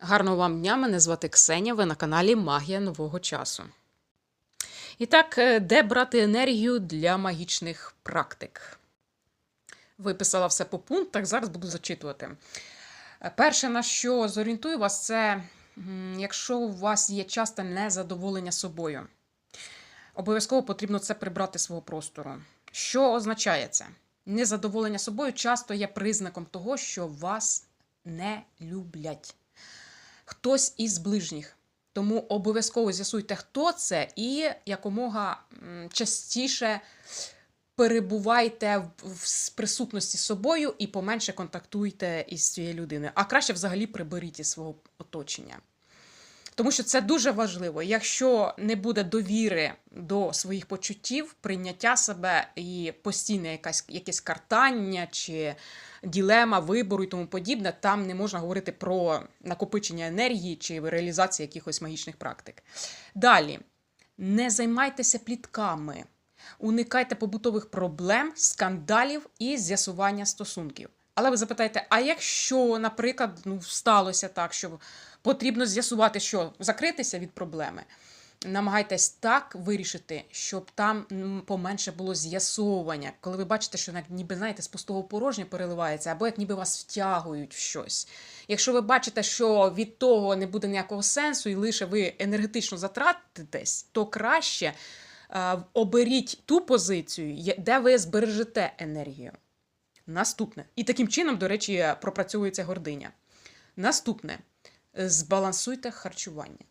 Гарного вам дня! Мене звати Ксеня. Ви на каналі Магія нового часу. І так, е, де брати енергію для магічних практик? Виписала все по пунктах, зараз буду зачитувати. Е, Перше, на що зорієнтую вас, це якщо у вас є часте незадоволення собою. Обов'язково потрібно це прибрати з свого простору. Що означає це? Незадоволення собою часто є признаком того, що вас не люблять. Хтось із ближніх. Тому обов'язково з'ясуйте, хто це, і якомога частіше перебувайте в, присутності з собою і поменше контактуйте із цією людиною. А краще взагалі приберіть із свого оточення. Тому що це дуже важливо. Якщо не буде довіри до своїх почуттів, прийняття себе і постійне якась, якесь картання чи ділема вибору і тому подібне, там не можна говорити про накопичення енергії чи реалізацію якихось магічних практик. Далі, не займайтеся плітками, уникайте побутових проблем, скандалів і з'ясування стосунків. Але ви запитаєте, а якщо, наприклад, ну, сталося так, що потрібно з'ясувати, що закритися від проблеми, намагайтесь так вирішити, щоб там поменше було з'ясовування. Коли ви бачите, що ніби знаєте, з пустого порожнє переливається, або як ніби вас втягують в щось. Якщо ви бачите, що від того не буде ніякого сенсу, і лише ви енергетично затратитесь, то краще е, оберіть ту позицію, де ви збережете енергію. Наступне. І таким чином, до речі, пропрацьовується гординя. Наступне. Збалансуйте харчування.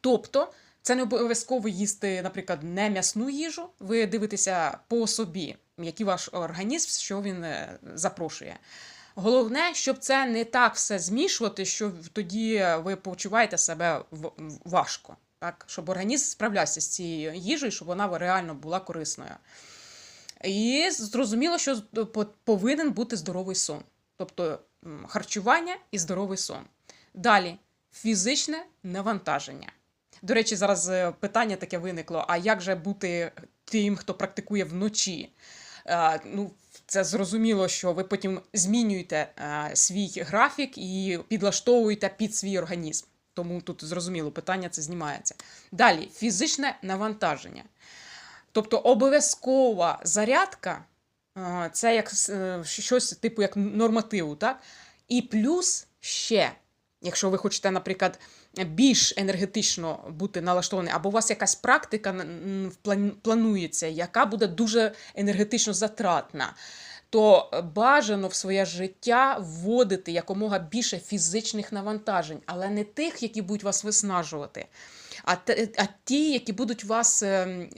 Тобто, це не обов'язково їсти, наприклад, не м'ясну їжу. Ви дивитеся по собі, який ваш організм, що він е, запрошує. Головне, щоб це не так все змішувати, що тоді ви почуваєте себе важко. Так? Щоб організм справлявся з цією їжею, щоб вона реально була корисною. І зрозуміло, що по- повинен бути здоровий сон. Тобто харчування і здоровий сон. Далі фізичне навантаження. До речі, зараз е, питання таке виникло: а як же бути тим, хто практикує вночі? Е, ну, це зрозуміло, що ви потім змінюєте е, свій графік і підлаштовуєте під свій організм. Тому тут зрозуміло, питання це знімається. Далі фізичне навантаження. Тобто обов'язкова зарядка це як щось типу як нормативу, так? І плюс ще, якщо ви хочете, наприклад, більш енергетично бути налаштовані, або у вас якась практика планується, яка буде дуже енергетично затратна. То бажано в своє життя вводити якомога більше фізичних навантажень, але не тих, які будуть вас виснажувати, а, ті, які будуть вас, е, е,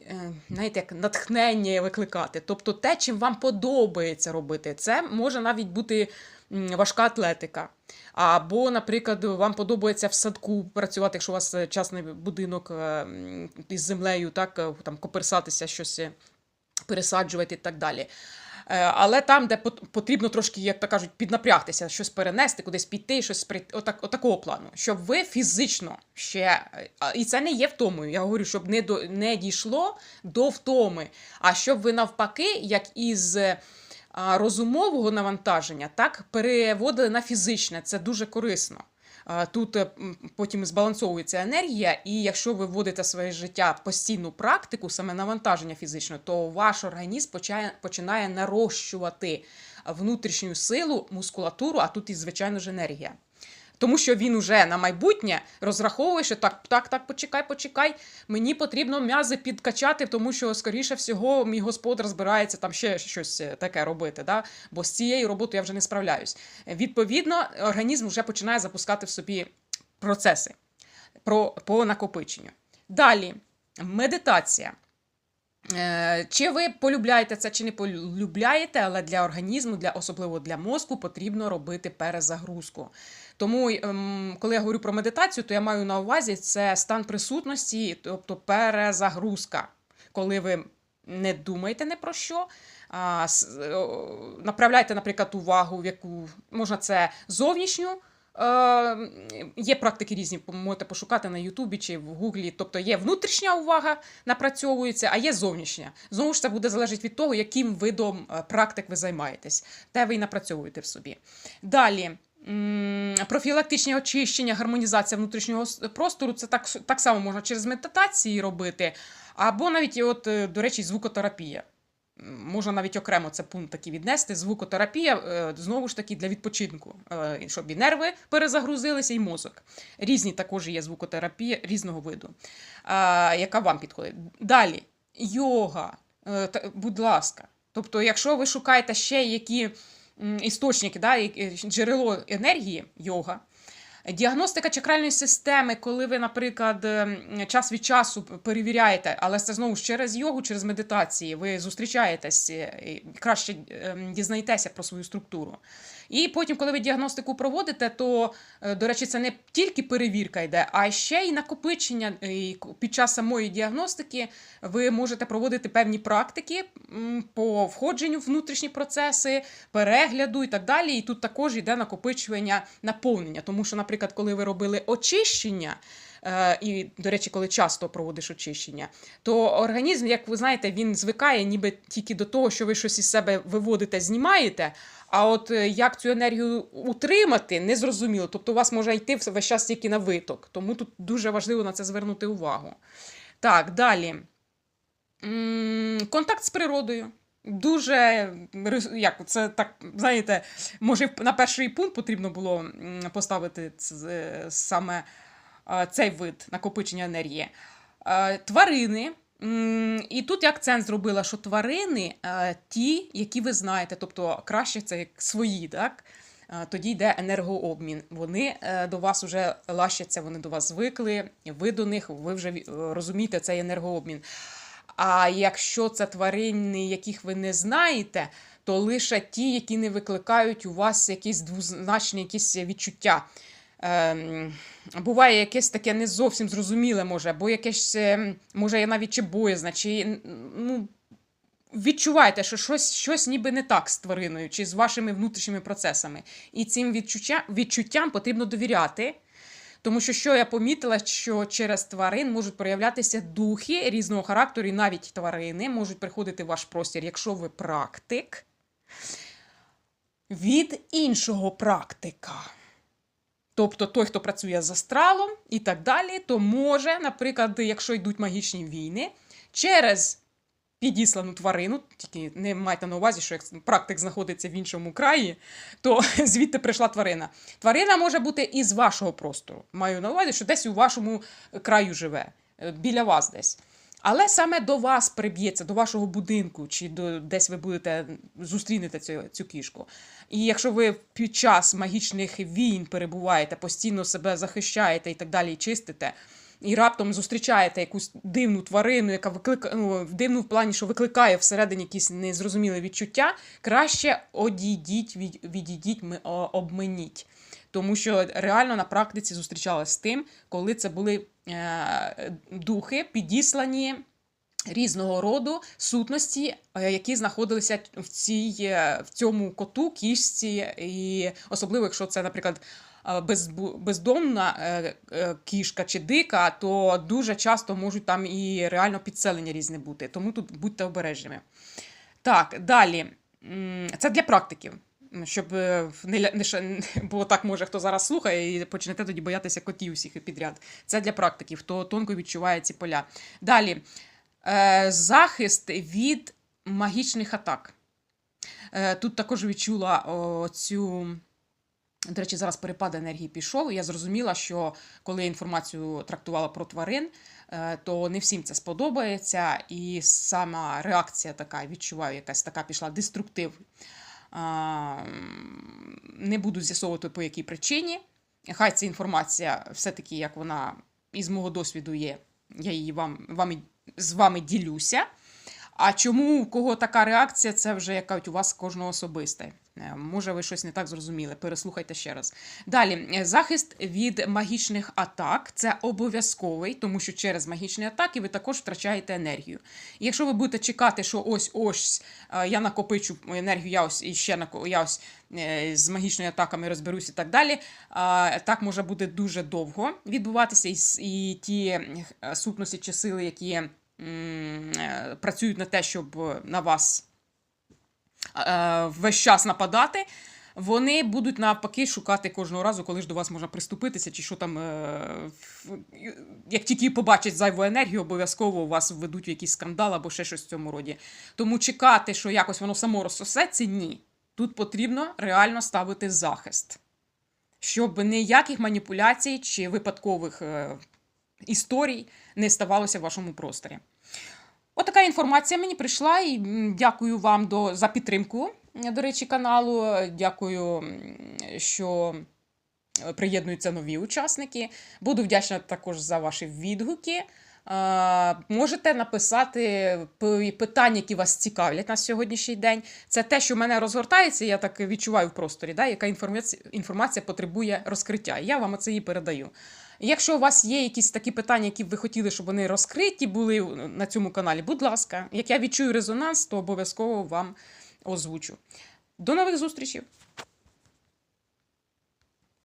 знаєте, як натхнення викликати. Тобто те, чим вам подобається робити. Це може навіть бути важка атлетика. Або, наприклад, вам подобається в садку працювати, якщо у вас е, частний будинок е, із землею, так, е, там коперсатися, щось пересаджувати і так далі. Але там, де потрібно трошки, як то кажуть, піднапрягтися, щось перенести, кудись піти, щось при отак, отакого плану, щоб ви фізично ще і це не є втомою. Я говорю, щоб не до не дійшло до втоми, а щоб ви навпаки, як із розумового навантаження, так переводили на фізичне. Це дуже корисно. Тут е, потім збалансовується енергія, і якщо ви вводите своє життя постійну практику, саме навантаження фізичне, то ваш організм почає, починає нарощувати внутрішню силу, мускулатуру, а тут і, звичайно ж, енергія. Тому що він уже на майбутнє розраховує, що так, так, так, почекай, почекай. Мені потрібно м'язи підкачати, тому що, скоріше всього, мій господар збирається там ще щось е, таке робити. Да? Бо з цією роботою я вже не справляюсь. Відповідно, організм вже починає запускати в собі процеси про, по накопиченню. Далі, медитація. Е, Чи ви полюбляєте це, чи не полюбляєте, але для організму, для особливо для мозку, потрібно робити перезагрузку. Тому, ем, коли я говорю про медитацію, то я маю на увазі це стан присутності, тобто перезагрузка, коли ви не думаєте не про що. Направляйте, наприклад, увагу, в яку можна це зовнішню. Е, є практики різні, можете пошукати на Ютубі чи в Гуглі. Тобто є внутрішня увага, напрацьовується, а є зовнішня. Знову ж це буде залежати від того, яким видом е, практик ви займаєтесь, те ви і напрацьовуєте в собі. Далі. м, очищення, гармонізація внутрішнього простору, це так, так само можна через медитації робити, або навіть, от, е, до речі, звукотерапія. Можна навіть окремо це пункт такий віднести. Звукотерапія е, знову ж таки для відпочинку, е, щоб і нерви перезагрузилися, і мозок. Різні також є звукотерапія різного виду, яка вам підходить. Далі, йога, Е, будь ласка. Тобто, якщо ви шукаєте ще які істочники, да, джерело енергії, йога. Діагностика чакральної системи, коли ви, наприклад, ем, час від часу перевіряєте, але це знову ж через йогу, через медитації, ви зустрічаєтесь е, і краще дізнаєтеся про свою структуру. І потім, коли ви діагностику проводите, то, е, до речі, це не тільки перевірка йде, а ще й накопичення. І під час самої діагностики ви можете проводити певні практики по входженню в внутрішні процеси, перегляду і так далі. І тут також йде накопичування наповнення. Тому що, наприклад, коли ви робили очищення, е, і, до речі, коли часто проводиш очищення, то організм, як ви знаєте, він звикає ніби тільки до того, що ви щось із себе виводите, знімаєте. А от е, як цю енергію утримати, не зрозуміло. Тобто у вас може йти весь час тільки на виток. Тому тут дуже важливо на це звернути увагу. Так, далі. Контакт з природою. Дуже як це так, знаєте, може на перший пункт потрібно було поставити ц- е, саме е, цей вид накопичення енергії. Е, Тварини. І тут я акцент зробила, що тварини е, ті, які ви знаєте, тобто краще це як свої, так? Е, Тоді йде енергообмін. Вони е, до вас вже лащаться, вони до вас звикли, ви до них, ви вже е, розумієте цей енергообмін. А якщо це тварини, яких ви не знаєте, то лише ті, які не викликають у вас якісь двозначні якісь відчуття. Ем, буває якесь таке не зовсім зрозуміле, може, або якесь, ем, може, я навіть чи боязне, чи ну, відчуваєте, що щось, щось ніби не так з твариною, чи з вашими внутрішніми процесами. І цим відчуття, відчуттям потрібно довіряти. Тому що що я помітила, що через тварин можуть проявлятися духи різного характеру, і навіть тварини можуть приходити в ваш простір, якщо ви практик, від іншого практика. Тобто той, хто працює з астралом і так далі, то може, наприклад, якщо йдуть магічні війни, через підіслану тварину, тільки не майте на увазі, що як практик знаходиться в іншому краї, то звідти прийшла тварина. Тварина може бути із вашого простору. Маю на увазі, що десь у вашому краю живе, е, біля вас десь. Але саме до вас приб'ється, до вашого будинку, чи до десь ви будете зустрінете цю, цю кішку. І якщо ви під час магічних війн перебуваєте, постійно себе захищаєте і так далі, і чистите, і раптом зустрічаєте якусь дивну тварину, яка викликає ну, дивну в плані, що викликає всередині якісь незрозумілі відчуття, краще одійдіть, від, відійдіть, ми- о- обминіть. Тому що реально на практиці зустрічалась з тим, коли це були е, духи, підіслані різного роду сутності, е, які знаходилися в, цій, е, в цьому коту, кішці, і особливо, якщо це, наприклад, бездомна кішка чи дика, то дуже часто можуть там і реально підселення різне бути. Тому тут будьте обережними. Так, далі. Це для практиків. Щоб е, не, не, бо так може хто зараз слухає і почнете тоді боятися котів всіх підряд. Це для практиків, хто тонко відчуває ці поля. Далі. Е, захист від магічних атак. Е, тут також відчула о, цю. До речі, зараз перепад енергії пішов. Я зрозуміла, що коли я інформацію трактувала про тварин, е, то не всім це сподобається. І сама реакція така, відчуваю, якась така пішла деструктив. Не буду з'ясовувати, по якій причині. Хай ця інформація все-таки, як вона із мого досвіду є, я її вам, вам з вами ділюся. А чому у кого така реакція, це вже як кажуть, у вас кожного особисте. Е, Може, ви щось не так зрозуміли. Переслухайте ще раз. Далі, е, захист від магічних атак це обов'язковий, тому що через магічні атаки ви також втрачаєте енергію. І якщо ви будете чекати, що ось ось е, я накопичу енергію, я ось і ще я ось з магічними атаками розберусь і так далі. Так може буде дуже довго відбуватися, і, ті сутності чи сили, які працюють на те, щоб на вас весь час нападати. вони будуть навпаки шукати кожного разу, коли ж до вас можна приступитися, чи що там, е, як тільки побачать зайву енергію, обов'язково вас введуть в якийсь скандал або ще щось в цьому роді. Тому чекати, що якось воно само розсосеться, ні. Тут потрібно реально ставити захист, щоб ніяких маніпуляцій чи випадкових е, історій не ставалося в вашому просторі. Інформація мені прийшла, і дякую вам до, за підтримку, до речі, каналу. Дякую, що е, приєднуються нові учасники. Буду вдячна також за ваші відгуки. Можете написати питання, які вас цікавлять на сьогоднішній день. Це те, що в мене розгортається, я так відчуваю в просторі, да, яка інформація, інформація потребує розкриття. Я вам це її передаю. Якщо у вас є якісь такі питання, які б ви хотіли, щоб вони розкриті були на цьому каналі, будь ласка, як я відчую резонанс, то обов'язково вам озвучу. До нових зустрічей!